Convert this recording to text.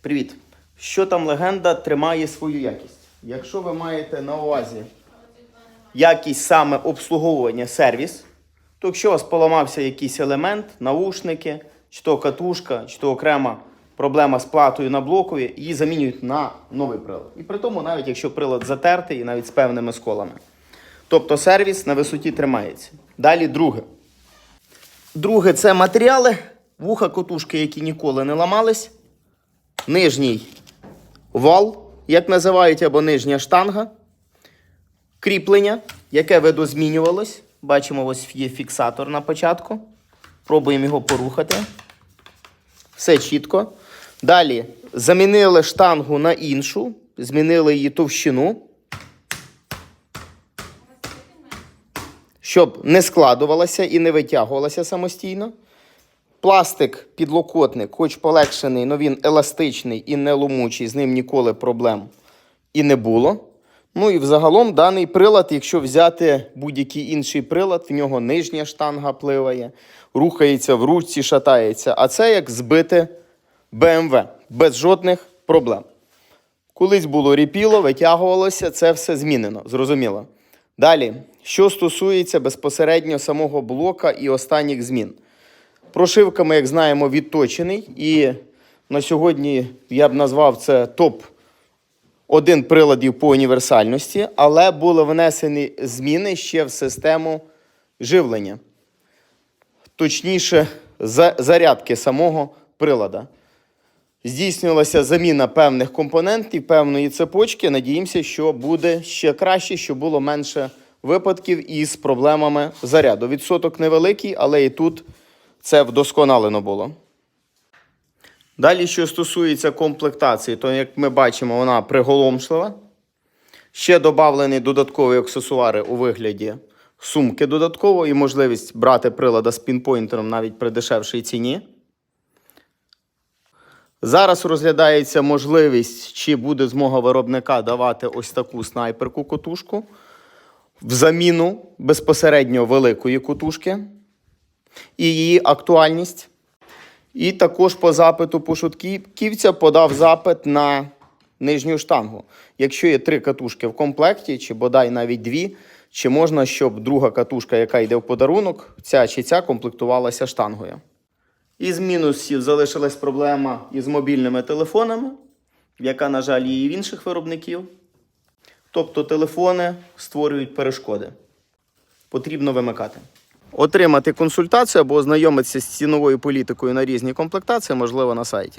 Привіт! Що там легенда тримає свою якість? Якщо ви маєте на увазі якість саме обслуговування сервіс, то якщо у вас поламався якийсь елемент, наушники, чи то катушка, чи то окрема проблема з платою на блокові, її замінюють на новий прилад. І при тому, навіть якщо прилад затертий і навіть з певними сколами. Тобто сервіс на висоті тримається. Далі друге. Друге це матеріали, вуха котушки, які ніколи не ламались. Нижній вал, як називають, або нижня штанга. Кріплення, яке видозмінювалось. Бачимо, ось є фіксатор на початку. Пробуємо його порухати. Все чітко. Далі замінили штангу на іншу, змінили її товщину. щоб не складувалася і не витягувалася самостійно. Пластик, підлокотник, хоч полегшений, але він еластичний і не ломучий, з ним ніколи проблем і не було. Ну і взагалом даний прилад, якщо взяти будь-який інший прилад, в нього нижня штанга пливає, рухається в ручці, шатається. А це як збити BMW без жодних проблем. Колись було ріпіло, витягувалося, це все змінено, зрозуміло. Далі, що стосується безпосередньо самого блока і останніх змін. Прошивками, як знаємо, відточений, і на сьогодні я б назвав це топ один приладів по універсальності, але були внесені зміни ще в систему живлення. Точніше, зарядки самого прилада. Здійснювалася заміна певних компонентів, певної цепочки. Надіємося, що буде ще краще, щоб було менше випадків із проблемами заряду. Відсоток невеликий, але і тут це вдосконалено було. Далі, що стосується комплектації, то як ми бачимо, вона приголомшлива. Ще додавлені додаткові аксесуари у вигляді сумки додатково і можливість брати прилада з пінпойнтером навіть при дешевшій ціні. Зараз розглядається можливість, чи буде змога виробника давати ось таку снайперку котушку в заміну безпосередньо великої котушки і її актуальність. І також по запиту пошутківця подав запит на нижню штангу. Якщо є три катушки в комплекті, чи бодай навіть дві, чи можна, щоб друга катушка, яка йде в подарунок, ця чи ця комплектувалася штангою. Із мінусів залишилась проблема із мобільними телефонами, яка, на жаль, є і в інших виробників. Тобто телефони створюють перешкоди. Потрібно вимикати. Отримати консультацію або ознайомитися з ціновою політикою на різні комплектації можливо на сайті.